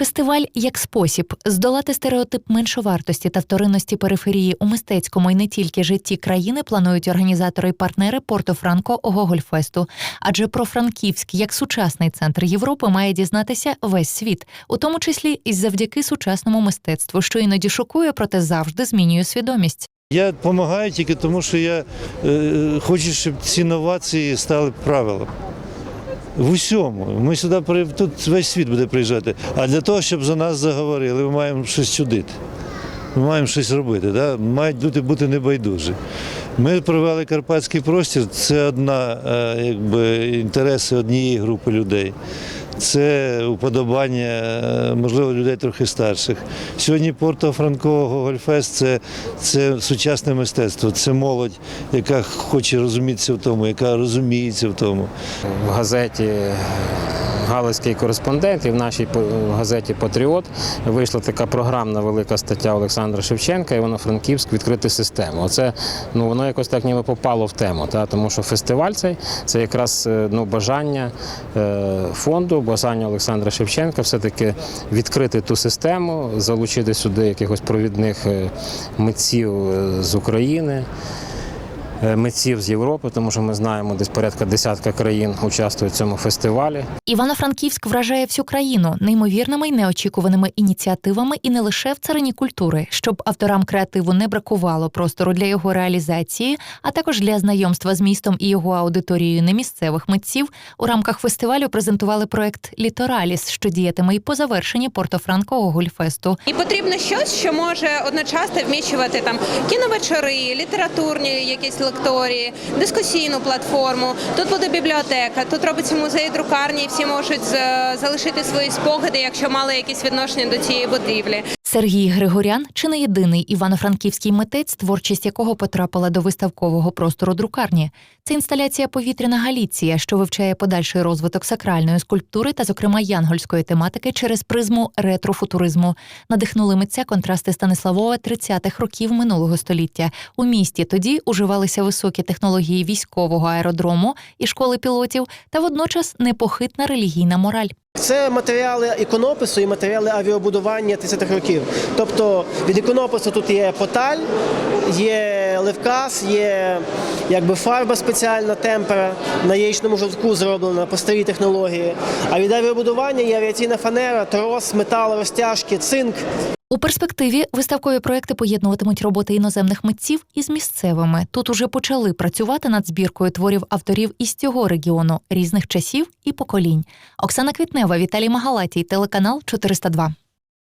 Фестиваль як спосіб здолати стереотип меншовартості та вторинності периферії у мистецькому і не тільки житті країни планують організатори і партнери Порто-Франко Гогольфесту. Адже про Франківськ як сучасний центр Європи має дізнатися весь світ, у тому числі і завдяки сучасному мистецтву, що іноді шокує, проте завжди змінює свідомість. Я допомагаю тільки тому, що я е, хочу, щоб ці новації стали правилом. В усьому. Ми сюди при- тут весь світ буде приїжджати. А для того, щоб за нас заговорили, ми маємо щось чудити. Ми маємо щось робити. Да? Мають люди бути небайдужі. Ми провели карпатський простір, це одна, е, якби, інтереси однієї групи людей. Це уподобання, е, можливо, людей трохи старших. Сьогодні Порто Франко Гогольфест це, це сучасне мистецтво, це молодь, яка хоче розумітися в тому, яка розуміється в тому. в газеті Галицький кореспондент і в нашій газеті Патріот вийшла така програмна велика стаття Олександра Шевченка Івано-Франківськ відкрити систему. Оце ну воно якось так ніби попало в тему. Та? Тому що фестиваль цей це якраз е, ну, бажання е, фонду, бажання Олександра Шевченка все-таки відкрити ту систему, залучити сюди якихось провідних е, митців з України митців з Європи, тому що ми знаємо, десь порядка десятка країн участвують в цьому фестивалі. Івано-Франківськ вражає всю країну неймовірними й неочікуваними ініціативами і не лише в царині культури, щоб авторам креативу не бракувало простору для його реалізації, а також для знайомства з містом і його аудиторією немісцевих митців. У рамках фестивалю презентували проект Літораліс, що діятиме і по завершенні Порто-Франко Гогольфесту. І потрібно щось, що може одночасно вміщувати там кіновечори, літературні якісь лекторії, дискусійну платформу. Тут буде бібліотека, тут робиться музей друкарні, і всі можуть з- залишити свої спогади, якщо мали якісь відношення до цієї будівлі. Сергій Григорян чи не єдиний івано-франківський митець, творчість якого потрапила до виставкового простору друкарні. Це інсталяція Повітряна Галіція, що вивчає подальший розвиток сакральної скульптури та, зокрема, янгольської тематики через призму ретрофутуризму. Надихнули митця контрасти Станиславова 30-х років минулого століття. У місті тоді уживалися високі технології військового аеродрому і школи пілотів, та водночас непохитна релігійна мораль. Це матеріали іконопису і матеріали авіабудування 30-х років. Тобто від іконопису тут є поталь, є левкас, є якби фарба спеціальна, темпера на яєчному жовтку зроблена по старій технології. А від авіабудування є авіаційна фанера, трос, метал, розтяжки, цинк. У перспективі виставкові проекти поєднуватимуть роботи іноземних митців із місцевими. Тут уже почали працювати над збіркою творів авторів із цього регіону різних часів і поколінь. Оксана Квітнева, Віталій Магалатій, телеканал 402.